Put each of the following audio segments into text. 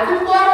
அதுபோல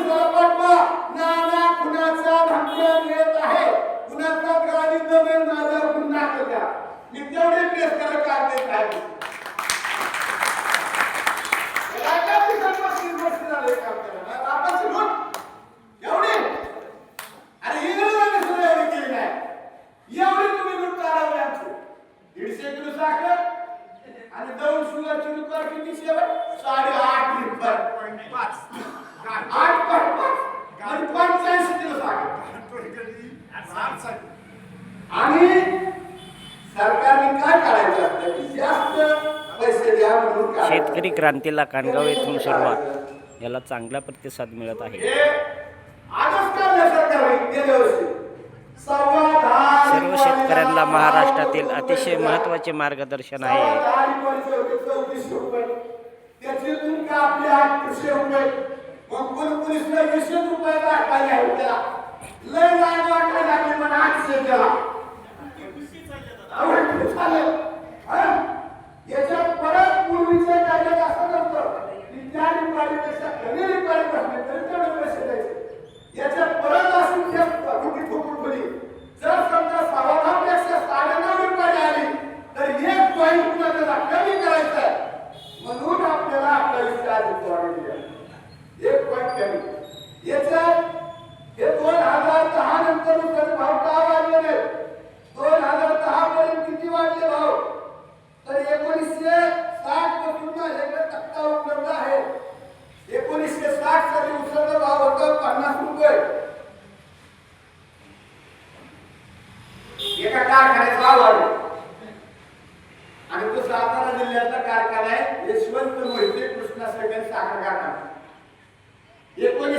पोलिसाला नाना धमक्या आहे. कुणाचा गाडी दमेल माझ्यावर गुन्हा द्या. मी तेवढे प्रेस काम देत आहे काम नाही. दीडशे किलो साखर आणि दोन शुगरची रुपये किती शेवट साडे आठ रुपये आठ पॉईंट पाच आणि पंच्याऐंशी किलो साखर आणि सरकारने काय करायचं असतं? की जास्त पैसे द्या म्हणून शेतकरी क्रांतीला कानगाव येथून सुरुवात. याला चांगला प्रतिसाद मिळत आहे. सर्व शेतकऱ्यांना महाराष्ट्रातील अतिशय महत्त्वाचे मार्गदर्शन आहे. त्याचे त्याला. आवडलं याच्यात परत पूर्वीचं कार्य असं नव्हतं. की त्या कमी रिपारी बसले तरी तेवढे पैसे द्यायचे. परत असून खेप जर समजा सव्वापेक्षा साडेनऊ आली तर एक पॉईंट पुन्हा त्याला कमी करायचा म्हणून आपल्याला आपला विचार एक पॉईंट कमी. हे दोन हजार दहा नंतर भाव का एका कारखान्याचं भाव आणि तो सातारा जिल्ह्यातला कारखाना आहे यशवंत मोहिते कृष्णा सेकंड साखर कारखाना. एकोणीसशे